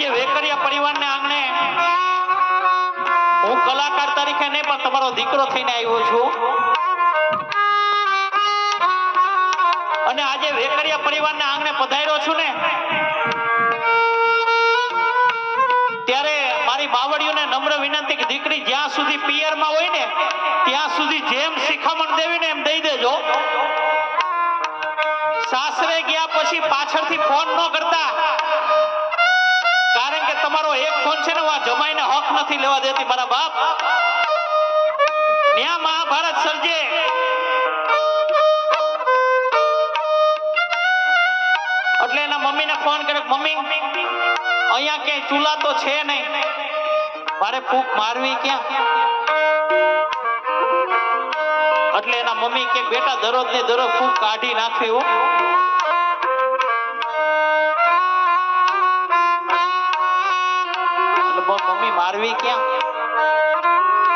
આજે વેકરિયા પરિવારને આંગણે હું કલાકાર તરીકે નહીં, પણ તમારો દીકરો થઈને આવ્યો છું. અને આજે વેકરિયા પરિવારને આંગણે પધાર્યો છું ને, ત્યારે મારી બાવળીઓને નમ્ર વિનંતી કે દીકરી જ્યાં સુધી પિયરમાં હોય ને, ત્યાં સુધી જેમ શિખામણ દેવી ને એમ દઈ દેજો. સાસરે ગયા પછી પાછળથી ફોન ન કરતા કે એક ફોન છે ને, હું આ જમાઈને હક નથી લેવા દેતી, મારા બાપ. ત્યાં મહાભારત સર્જે. એટલે એના મમ્મીને ફોન કર્યો મમ્મી, અહીંયા ક્યાંય ચૂલા તો છે નહીં. મારે ફૂંક મારવી ક્યાં? એટલે એના મમ્મી કે, બેટા દરરોજ ને દરરોજ ફૂંક કાઢી નાખવી હો મમ્મી મારવી ક્યાં?